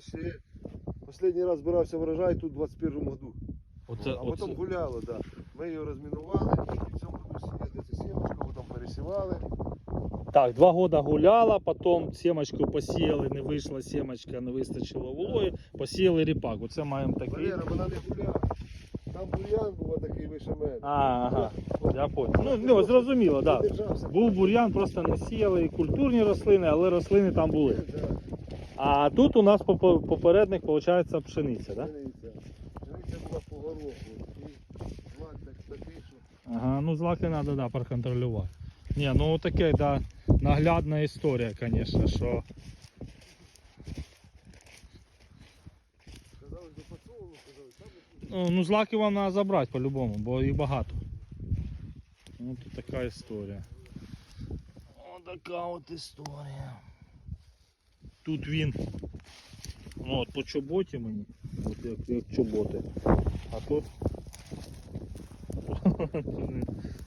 ще. Останній раз збирався врожай тут в 21 году. Оце, а потім оце. гуляло, так. Да. Ми його розмінували, і в цьому году сіяли сімочку, потім пересівали. Так, два года гуляла, потім сімочку посіяли, не вийшла сімочка, не вистачило вологи, посіяли ріпак. Оце маємо такий. Валера, вона не гуляла. Там бур'ян був такий вище мене. А, ага, я понял. Ну, ну зрозуміло, так. Да. Був бур'ян, просто не сіяли культурні рослини, але рослини там були. А тут у нас попередник, виходить, пшениця, так? Да? Пшениця. Пшениця була по гороху. І лак так такий, що Ага, ну злаки треба да, проконтролювати. Ні, ну таке, да, наглядна історія, звісно, що. казали, до посолу, казали, там Ну, ну злаки вам треба забрати по-любому, бо їх багато. Ну тут така історія. О, така от історія. Тут він. Ну от по чоботі мені. От як, як чоботи. А тут.